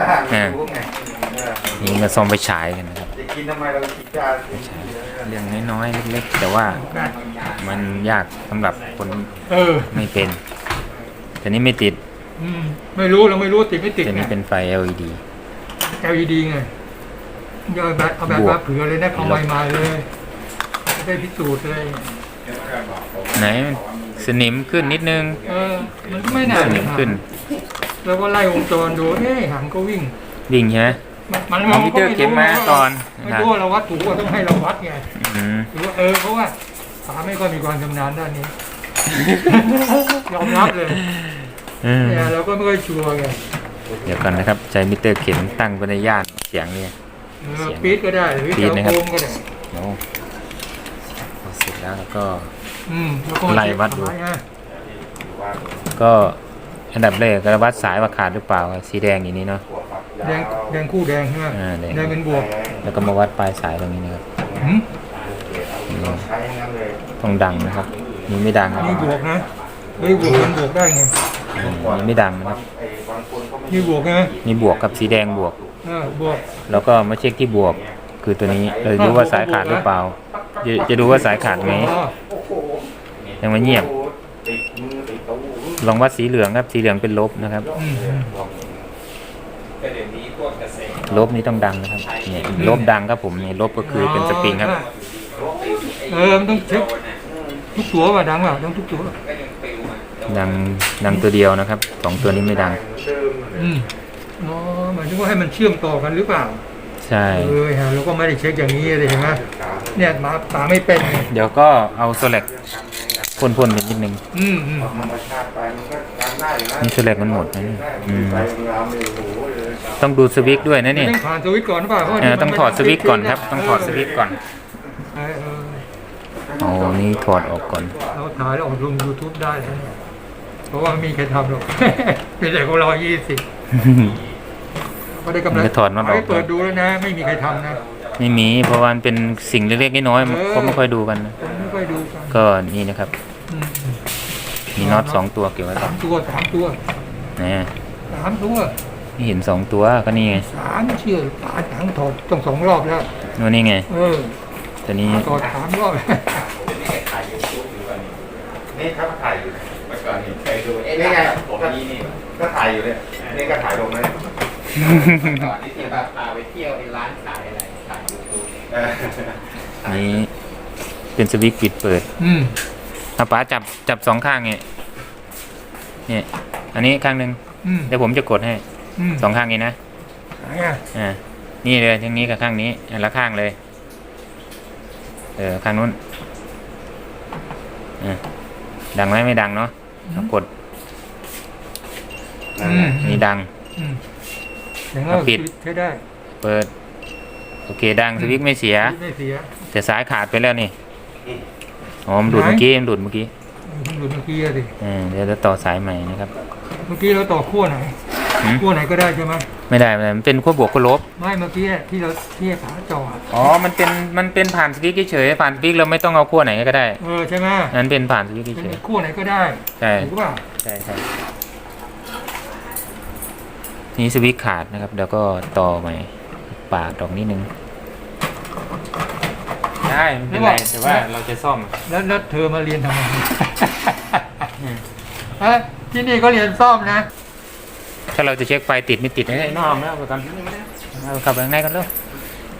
อ่ารู้ไงเออนี่ก็ซ่อมไปฉายกันนะครับจะกินทำไมเรากินยาสิเรื่องน้อยๆเล็กๆ แต่ว่ามันยากสำหรับคนเออ ไม่เป็นแต่นี้ไม่ติดอืมไม่รู้เราไม่รู้ติดไม่ติดแต่ไงนี้เป็นไฟ LED LED ไงอย่าเอาแบบเอาแบบบวกมาเผื่อเลยนะเอาใหม่ๆเลยจะได้พิสูจน์เลยไหนสนิมขึ้นนิดนึง เออ มันก็ไม่น่าสนิมขึ้น แล้วก็ไล่วงจรดูเอ๊ะหันก็วิ่ง วิ่งใช่ไหมมันเอามิเตอร์เข็มมาก่อนไม่รู้ว่าเราวัดถูกว่าต้องให้เราวัดไงอืมหรือว่าเออเพราะว่าป๋าไม่ค่อยมีความชำนาญด้านนี้ยอมรับเลยอืมเนี่ยเราก็ไม่ค่อยชัวร์ไงเดี๋ยวก่อนนะครับใช้มิเตอร์เข็มตั้งไว้ในย่านเสียงเนี่ยเออปี๊ดก็ได้หรือปี๊จะดนะครับโคมก็ได้เดี๋ยวพอเสร็จแล้วแล้วก็อืมแล้วก็มาไล่วัดดูเช็คสายอะก็ อันดับแรกก็วัดสายว่าขาดหรือเปล่าสีแดงอย่างนี้เนาะแดงแดงคู่แดงใช่ไหมอ่าแดงแดงเป็นบวกแล้วก็มาวัดปลายสายตรงนี้นะครับหืมนี่ใช้อย่างนั้นเลยต้องดังนะครับนี่ไม่ดังครับนี่บวกนะเฮ้ยบวกมันบวกได้ไงอืมนี่ไม่ดังนะครับไอ้บางคนเขาไม่นี่บวกไงนี่บวกกับสีแดงบวกเออบวก แล้วก็มาเช็คที่บวกคือตัวนี้เราดูว่าสายขาดหรือเปล่า จะจะดูว่าสายขาดไหมอ๋อยังไม่เงียบติดมือติดตู้ ลองวัดสีเหลืองครับ สีเหลืองเป็นลบนะครับอืมอืมลบนี่ต้องดังนะครับเนี่ยลบดังครับผมนี่ลบก็คือเป็นสปริงครับ เออมันต้องเช็คทุกตัวป่ะดังป่ะต้องทุกตัวดังดังตัวเดียวนะครับสองตัวนี้ไม่ดังเหมือนเดิมอืมอ๋อหมายถึงว่าให้มันเชื่อมต่อกันหรือเปล่า ใช่เออฮะเราก็ไม่ได้เช็คอย่างนี้เลยเห็นไหมเนี่ยหมาตาไม่เป็นไงเดี๋ยวก็เอาโซเล็ก พ่นๆไปนิดนึง อืมอืมธรรมชาติไปมันก็ทำได้อยู่นะนี่โซเล็กมันหมดนะเนี่ยอืมไปงามเลยโอ้โหเลยต้องดูสวิตช์ด้วยนะเนี่ยต้องผ่านสวิตช์ก่อนหรือเปล่าเพราะว่าเออมันต้องถอดสวิตช์ก่อนครับ ต้องถอดสวิตช์ก่อนเออเอออ๋อนี่ถอดออกก่อนเราถ่ายแล้วออกลง YouTube ได้แล้วเนี่ยเพราะว่าไม่มีใครทำหรอกเป็นแต่ของเรายี่สิบก็ได้กำไรมันก็ถอดน็อตออกให้เปิดดูแล้วนะ ไม่มีใครทำนะไม่มีเพราะว่ามันเป็นสิ่งเล็กๆน้อยๆมันเขาไม่ค่อยดูกันนะผมไม่ ค่อยดูกันก็นี่นะครับ อืมมีน็อตสองตัวเกี่ยวไว้สามตัวสามตัวนะสามตัวนี่เห็นสองตัวก็นี่ไงสามเชื่อตาถังถอดต้องสองรอบแล้ว นู่นนี่ไงเออตัวนี้ถอดสามรอบนี่ครับถ่ายอยู่เมื่อก่อนเห็นเคยดูเอ๊ะนี่ไงผมนี่นี่ก็ถ่ายอยู่เนี่ยนี่ก็ถ่ายลงนะก่อนที่จะแบบพาไปเที่ยวในร้านขายอะไรขายยูทูบเออนี่ เป็นสวิตช์ปิดเปิดอืมเอาป๋าจับจับสองข้างเนี่ยเนี่ยอันนี้ข้างหนึ่งอืมเดี๋ยวผมจะกดให้อืมสองข้างนี้นะไหนอะอ่านี่เลยทั้งนี้กับข้างนี้อันละข้างเลย เออข้างนู้นอะดังไหมไม่ดังเนาะเอากดอืมนี่ดัง อืมอย่างเอานั้นปิด ใช้ได้เปิด โอเค ดังสวิตช์ไม่เสีย ไม่เสียแต่สายขาดไปแล้วนี่ อ๋อมันหลุดไหนเมื่อกี้มันหลุดเมื่อกี้คุณหลุดเมื่อกี้อะดิเออเดี๋ยวจะต่อสายใหม่นะครับ เมื่อกี้เราต่อขั้วไหนหืมขั้วไหนก็ได้ใช่ไหมไม่ได้ไม่ได้มันเป็นขั้วบวกขั้วลบ ไม่เมื่อกี้ที่เราที่ขาจอดอ๋อ มันเป็นมันเป็นผ่านสวิตช์เฉยๆผ่านสวิตช์เราไม่ต้องเอาขั้วไหนก็ได้ เออใช่ไหมอันนั้นเป็นผ่านสวิตช์เป็นเฉยขั้วไหนก็ได้ๆใช่ถูกป่ะใช่ใช่นี่สวิตช์ขาดนะครับ แล้วก็ต่อใหม่ปาดดอกนิดนึง ได้ไม่เป็นไรแต่ว่าเราจะซ่อม แล้วแล้วเธอมาเรียนทำไมฮะที่นี่ก็เรียนซ่อมนะ ถ้าเราจะเช็คไฟติดไม่ติดให้นอกแล้วกันเอาขับไปข้างในกันแล้ว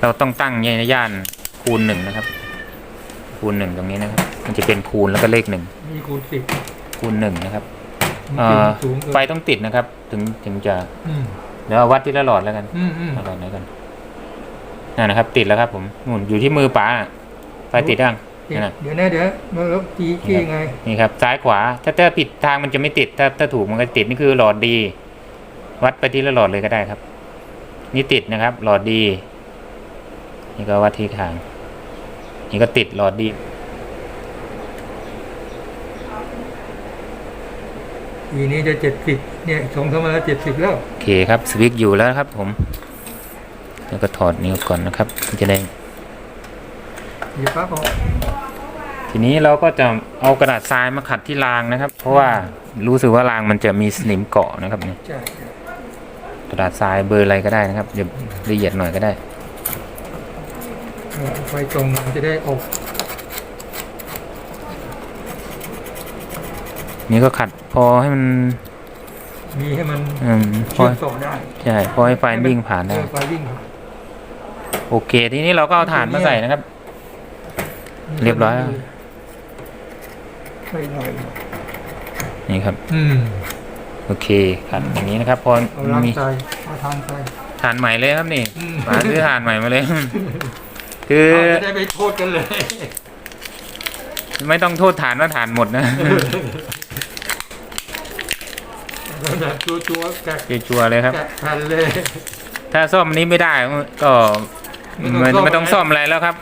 เราต้องตั้งในย่านคูณหนึ่งนะครับ คูณหนึ่งตรงนี้นะครับ มันจะเป็นคูณแล้วก็เลขหนึ่งมีคูณสิบคูณหนึ่งนะครับมันเอ่อสูงเกินไฟต้องติดนะครับ ถึงถึงจะอืมเดี๋ยวเอาวัดที่ละหลอดแล้วกันอืมอืมเอาหลอดไหนกันนั่นนะครับ ติดแล้วครับ ผมนู่นอยู่ที่มือป๋าอะ ไฟติดยังเดี๋ยนั่วนน่ะเดี๋ยวนะเดี๋ยวมาแล้วจีจี้ไง นี่ครับซ้ายขวา ถ้าถ้าผิดทางมันจะไม่ติด ถ้าถ้าถูกมันก็ติดนี่คือหลอดดี วัดไปที่ละหลอดเลยก็ได้ครับ นี่ติดนะครับ หลอดดี นี่ก็วัดที่ทาง นี่ก็ติดหลอดดีปีนี้จะเจ็ดสิบเนี่ยสองสามวันแล้วเจ็ดสิบแล้ว โอเคครับสวิตช์อยู่แล้วครับ ผม แล้วก็ถอดนิ้วก่อนนะครับ จะได้ เดี๋ยวป้าบอกทีนี้เราก็จะเอากระดาษทรายมาขัดที่รางนะครับ เพราะว่ารู้สึกว่ารางมันจะมีสนิมเกาะนะครับเนี่ยใช่ใช่กระดาษทรายเบอร์อะไรก็ได้นะครับอย่าละเอียดหน่อยก็ได้เออไฟตรงมันจะได้อบนี่ก็ขัดพอให้มันมีให้มันอืมพอเชื่อมต่อได้ใช่พอให้ไฟวิ่งผ่านได้เออไฟวิ่งผ่านโอเค ทีนี้เราก็เอาถ่านมาใส่นะครับ เรียบร้อยแล้วไปหน่อยนี่ครับ อืมโอเคขัดอย่างนี้นะครับพอเอาล้างมีใจเอาทางใจถ่านใหม่เลยครับนี่อืมหาซื้อถ่านใหม่มาเลย คือ เราจะได้ไปโทษกันเลย ไม่ต้องโทษฐานว่าฐานหมดนะ แบบตัวตัวๆแกะชัวร์ๆเลยครับ แกะแผ่นเลย ถ้าซ่อมอันนี้ไม่ได้ก็ไม่ไม่ต้องซ่อมไม่ต้องซ่อมอะไรแล้วครับ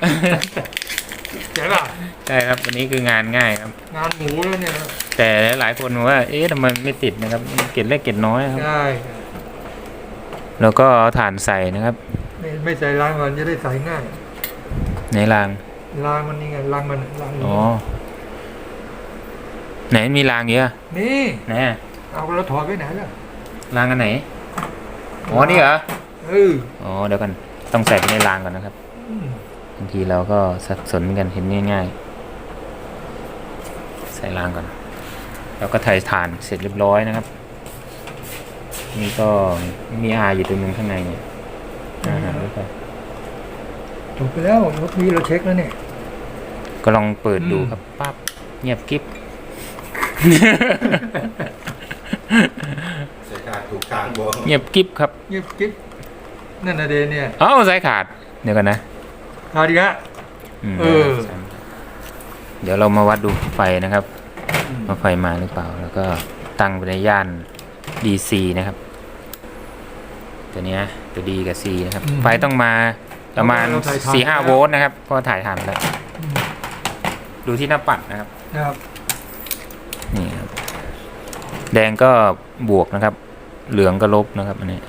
เจ๋งอะใช่ครับอันนี้คืองานง่ายครับ งานหมูแล้วเนี่ยแต่หลายคนบอกว่า เอ๊ะทำไมไม่ติดนะครับเกล็ดเล็กเกล็ดน้อยครับได้แล้วก็เอาถ่านใส่นะครับ ไม่ไม่ใส่ล้างมันจะได้ใส่ง่ายในราง ล้างมันนี่ไงล้างมันล้างมันอ๋อ ไหนมีรางเยอะนี่ไหนอะเอาแล้วถอดไปไหนล่ะรางอันไหนอ๋อนี่เหรอเอออ๋อเดี๋ยวกันต้องใส่ไปในรางก่อนนะครับอืม บางทีเราก็สับสนเหมือนกันเห็นง่ายๆ ใส่รางก่อน แล้วก็ถ่ายฐานเสร็จเรียบร้อยนะครับ นี่ก็มีอาอยู่ตัวหนึงข้างในเนี่ยอาหารหรือเปล่าจบไปแล้วรถนี้เราเช็คแล้วเนี่ย ก็ลองเปิดดูอืมครับปั๊บเงียบกิ๊บใส่ขาดถูกกลางบัวเงียบกิ๊บครับ เงียบกิ๊บนั่นนะเดนเนี่ย เอ้าสายขาด เดี๋ยวกันนะ ขาดอีกแล้วมเออ เดี๋ยวเรามาวัดดูไฟนะครับว่าไฟมาหรือเปล่า แล้วก็ตั้งไปในย่าน DC นะครับ ตัวเนี้ยตัว D กับ C นะครับไฟต้องมาประมาณเราถ่ายทาน4 5แล้ว โวลต์นะครับเพราะถ่ายทานแล้ว ดูที่หน้าปัดนะครับ นะครับนี่ครับ แดงก็บวกนะครับ เหลืองก็ลบนะครับ อันนี้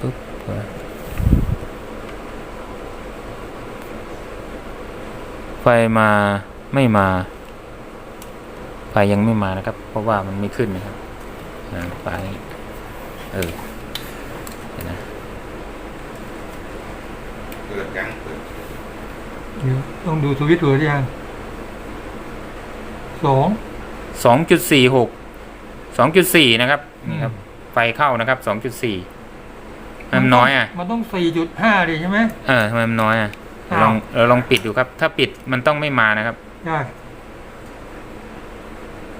ปุ๊บ ฟมาไม่มา ไฟยังไม่มานะครับ เพราะว่ามันไม่ขึ้นนะครับอ่าไฟเออเดี๋ยวนะเปิดยังเปิดเดี๋ยวต้องดูสวิตช์ตัวที่ยังสองสองจุดสี่หกสองจุดสี่นะครับนี่ครับ ไฟเข้านะครับสองจุดสี่มันน้อยอะ มันต้องสี่จุดห้าดิใช่ไหมเออทำไมมันน้อยอะอ้าว ลองเราลองปิดดูครับ ถ้าปิดมันต้องไม่มานะครับได้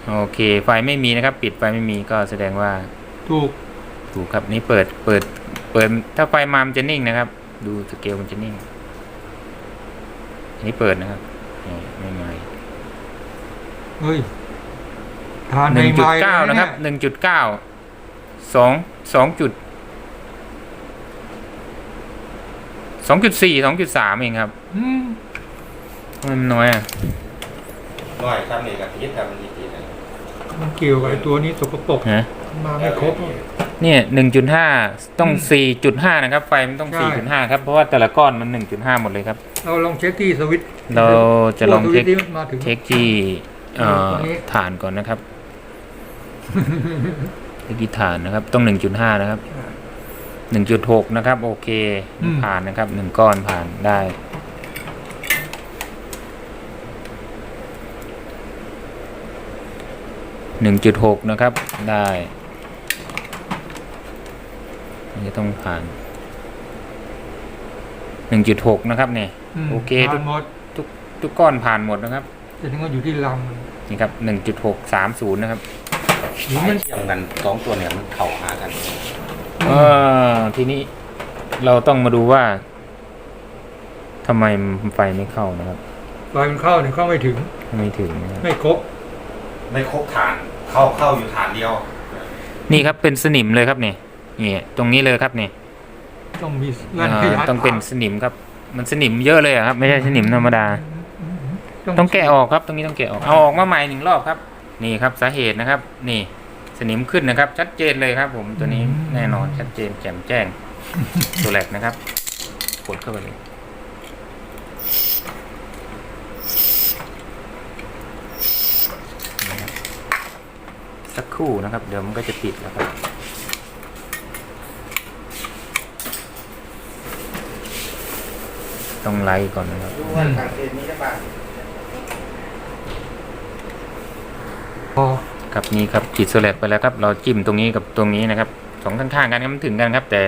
โอเค ไฟไม่มีนะครับ ปิดไฟไม่มีก็แสดงว่า ถูก ถูกครับนี่เปิดเปิด เปิด ถ้าไฟมามันจะนิ่งนะครับ ดูสเกลมันจะนิ่งอันนี้เปิดนะครับนี่ไม่มาเฮ้ยทานหในนึ่งจุดไม้เก้านะครับหนึ่งจุดเก้าสองสองจุด สองจุดสี่สองจุดสามเองครับอืมทำไมมันน้อยอะน้อยครับนี่กับทิศแต่มันมีทิศนะมันเกี่ยวกับไอ้ตัวนี้สกปรกฮะมาไม่ครบ เนี่ยหนึ่งจุดห้าต้องอืมสี่จุดห้านะครับ ไฟมันต้องใช่ สี่จุดห้าครับ เพราะว่าแต่ละก้อนมันหนึ่งจุดห้าหมดเลยครับ เราลองเช็คที่สวิตช์เราจะลองตัวสเช็วิคตช์ที่มาถึง เช็คที่เอ่อตัวนี้ ฐานก่อนนะครับเช็คที่ฐานนะครับ ต้องหนึ่งจุดห้านะครับ หนึ่งจุดหกนะครับ โอเค อืม ผ่านนะครับหนึ่งก้อนผ่านได้ หนึ่งจุดหกนะครับ ได้อันนี้ต้องผ่าน หนึ่งจุดหกนะครับเนี่ย มโอเคทุทากนหมดทุกทุกก้อนผ่านหมดนะครับ จะถึงก็อยู่ที่ลนี่ครับหนึ่งจุดหกสามศูนย์นะครับำหรือมัน เทียมกันสองตัวเนี่ยมันเข่าหากันเออทีนี้เราต้องมาดูว่าทำไมไฟไม่เข้านะครับไฟมันเข้าเนี่ยเข้าไม่ถึง ไม่ถึงนะครับไม่ครบ ไม่ครบฐานเข้าเข้าอยู่ฐานเดียว นี่ครับเป็นสนิมเลยครับเนี่ยนี่ตรงนี้เลยครับเนี่ยต้องมีอ่าขยายต้องเป็นปากสนิมครับ มันสนิมเยอะเลยอะครับ ไม่ใช่สนิมธรรมดา ต้องแกะออกครับ ตรงนี้ต้องแกะออกเอาออกมาใหม่หนึ่งรอบครับ นี่ครับสาเหตุนะครับ นี่ สนิมขึ้นนะครับ ชัดเจนเลยครับ ผมตัวนี้แน่นอนชัดเจนแจ่มแจ้งตัวแรกนะครับกดเข้าไปเลยสักครู่นะครับ เดี๋ยวมันก็จะติดแล้วครับต้องไล่ก่อนนะครับ ครับนี่ครับขีดโซเลตไปแล้วครับ เราจิ้มตรงนี้กับตรงนี้นะครับสองข้างๆกันครับมันถึงกันครับ แต่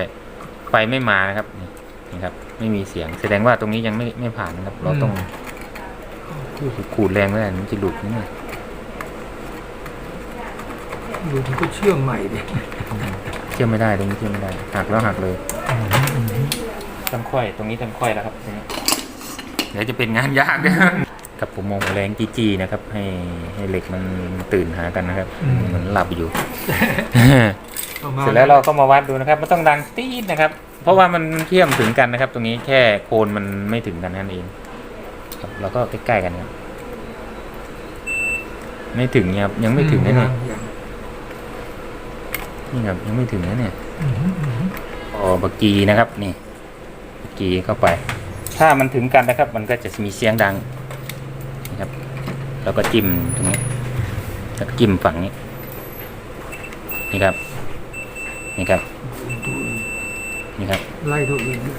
ไฟไม่มานะครับนี่นี่ครับ ไม่มีเสียงแสดงว่าตรงนี้ยังไม่ไม่ผ่านนะครับ เราต้องขูดแรงไม่ได้มันจะหลุดนี่นะดูมันก็เชื่อมใหม่ดิเชื่อมไม่ได้ตรงนี้เชื่อมไม่ได้หักแล้วหักเลยต้องค่อยตรงนี้ต้องค่อยแล้วครับตรงนี้เดี๋ยวจะเป็นงานยากค รับผมมองแรงจีจีนะครับ ให้ให้เหล็กมันตื่นหากันนะครับเหมือนหลับอยู่ประมาณเสร็จแล้วเราก็มาวัดดูนะครับมันต้องดังตีดนะครับ เพราะว่ามันเทียมถึงกันนะครับ ตรงนี้แค่โคนมันไม่ถึงกันนั่นเองครับเราก็ใกล้ๆกันครับไม่ถึงเนี่ยครับยังไม่ถึงนะเนี่ยยังนี่ครับยังไม่ถึงนะเนี่ยอืมอืมพอบักกีนะครับ นี่บักกีเข้าไป ถ้ามันถึงกันนะครับ มันก็จะมีเสียงดังนะ ครับ แล้วก็จิ้มตรงนี้แล้วก็จิ้มฝั่งนี้ นี่ครับ นี่ครับดูอื่นนี่ครับ ไล่ตัวอื่นด้วย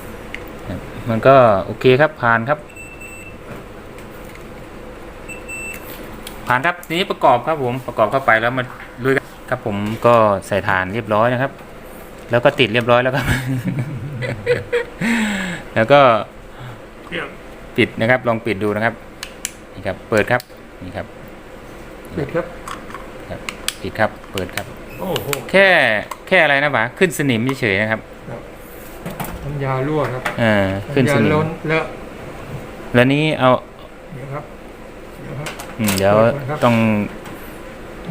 ครับมันก็โอเคครับผ่านครับ ผ่านครับทีนี้ประกอบครับผมประกอบเข้าไปแล้วมาลุยกันครับ ผมก็ใส่ฐานเรียบร้อยนะครับ แล้วก็ติดเรียบร้อยแล้วครับ แล้วก็ปิดนะครับ ลองปิดดูนะครับ นี่ครับ เปิดครับ นี่ครับเด็ดครับครับปิดครับ เปิดครับ โอ้โหแค่แค่อะไรนะบ่าขึ้นสนิมเฉยๆนะครับน้ำยารั่วครับเอ่าขึ้นสน้ำยานิมล้นเลอะแล้วนี้เอาเดี๋ยวครับเดี๋ยวครับอืมเดี๋ยวเปิดครับต้อง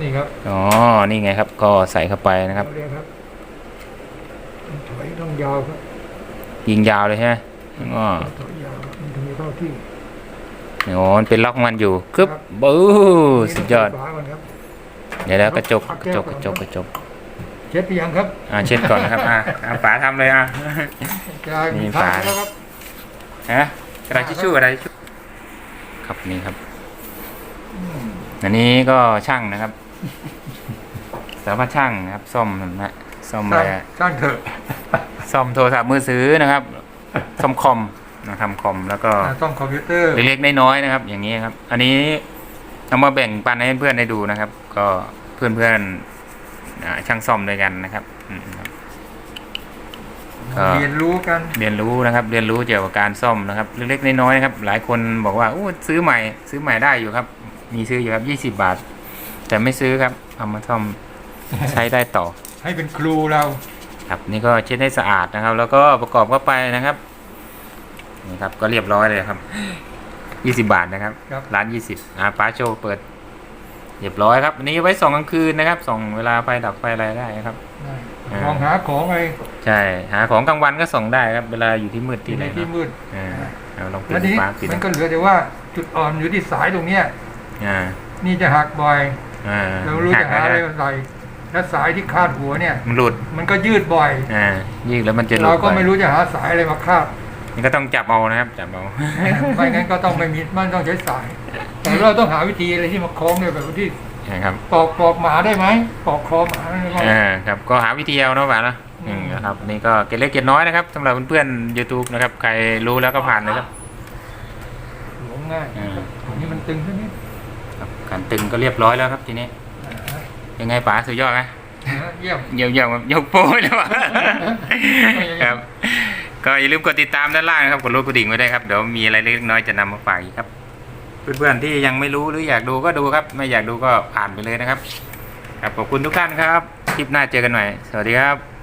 นี่ครับอ๋อนี่ไงครับ ก็ใส่เข้าไปนะครับเอาเรียกครับถอยต้องยาวครับยิงยาวเลยใช่ไหมอ๋อถอยยาวครับมันถึงจะเข้าที่ โอ้มันเป็นล็อกของมันอยู่คึบครับบู๊สุดยอดฝาก่อนครับเดี๋ยวแล้วกระจกพักกแก้ระวจกก่กอนระจกกระจกเช็ดไปยังครับ อ่าเช็ดก่อนนะครับ อ่าอ่าฝาทำเลยอะจะนี่มีพักฝาแล้วครับฮะกระดาษทิชชู่กระดาษทิชชู่ครับนี่ครับ อันนี้ก็ช่างนะครับ สารพัดช่างนะครับ ซ่อมนะฮะซ่อมอะไรอะสร้างเถอะซ่อมโทรศัพท์มือถือนะครับซ่อมคอม นะทำคอมแล้วก็อ่าซ่อมคอมพิวเตอร์เล็กๆน้อยๆนะครับ อย่างนี้ครับ อันนี้เอามาแบ่งปันให้เพื่อนๆได้ดูนะครับ ก็เพื่อนๆอ่าช่างซ่อมด้วยกันนะครับอืมครับก็เรียนรู้กันเรียนรู้นะครับ เรียนรู้เกี่ยวกับการซ่อมนะครับ เล็กๆน้อยๆนะครับ หลายคนบอกว่าอู้ซื้อใหม่ ซื้อใหม่ได้อยู่ครับ มีซื้ออยู่ครับยี่สิบาท แต่ไม่ซื้อครับเอามาซ่อมใช้ได้ต่อ ให้เป็นครูเรา ครับนี่ก็เช็ดให้สะอาดนะครับ แล้วก็ประกอบเข้าไปนะครับ นี่ครับ ก็เรียบร้อยเลยครับยี่สิบาทนะครับครับ ร้านยี่สิบอ่าป้าโชว์เปิด เรียบร้อยครับอันนี้ไว้ส่องกลางคืนนะครับ ส่องเวลาไฟดับไฟอะไรได้ครับได้อ่ามองหาของไปใช่ หาของกลางวันก็ส่องได้ครับ เวลาอยู่ที่มืดที่ไหนในที่เนาะมืดอ่าเอาลองปิดแล้วนี้ฟ้าปิดมันก็เหลือแต่ว่าจุดอ่อนอยู่ที่สายตรงเนี้ยอ่า นี่จะหักบ่อยอ่าเราไม่รู้จะหาอะไรหักมาใส่แล้วสายที่คาดหัวเนี่ยมันหลุดมันก็ยืดบ่อยอ่ายืดแล้วมันจะหลุดเราก็ปไม่รู้จะหาสายอะไรมาคาด นี่ก็ต้องจับเอานะครับ จับเอา ไม่งั้นก็ต้องไม่มีมันต้องใช้สาย แต่เราต้องหาวิธีอะไรที่มาคล้องเนี่ยแบบที่นะครับปอกปอกหมาได้ไหมปอกคอหมาได้ไหมอ่าครับก็หาวิธีเอาเนาะป่าเนาะอืมนะครับนี่ก็เกล็ดเล็กเกล็ดน้อยนะครับสำหรับเพื่อนๆ YouTube นะครับ ใครรู้แล้วก็ผ่านเลยครับ หลวมง่ายอ่าอันนี้มันตึงแค่นี้ครับการตึงก็เรียบร้อยแล้วครับทีนี้ ยังไงป๋าสุดยอดไหมอ่าเยี่ยม เยี่ยมเยี่ยมครับยกโป้เลยว่ะครับ ก็อย่าลืมกดติดตามด้านล่างนะครับกดรูปกระดิ่งไว้ด้วยครับเดี๋ยวมีอะไรเล็กน้อยจะนำมาฝากอีกครับ เพื่อนๆที่ยังไม่รู้หรืออยากดูก็ดูครับ ไม่อยากดูก็ผ่านไปเลยนะครับครับขอบคุณทุกท่านครับคลิปหน้าเจอกันใหม่สวัสดีครับ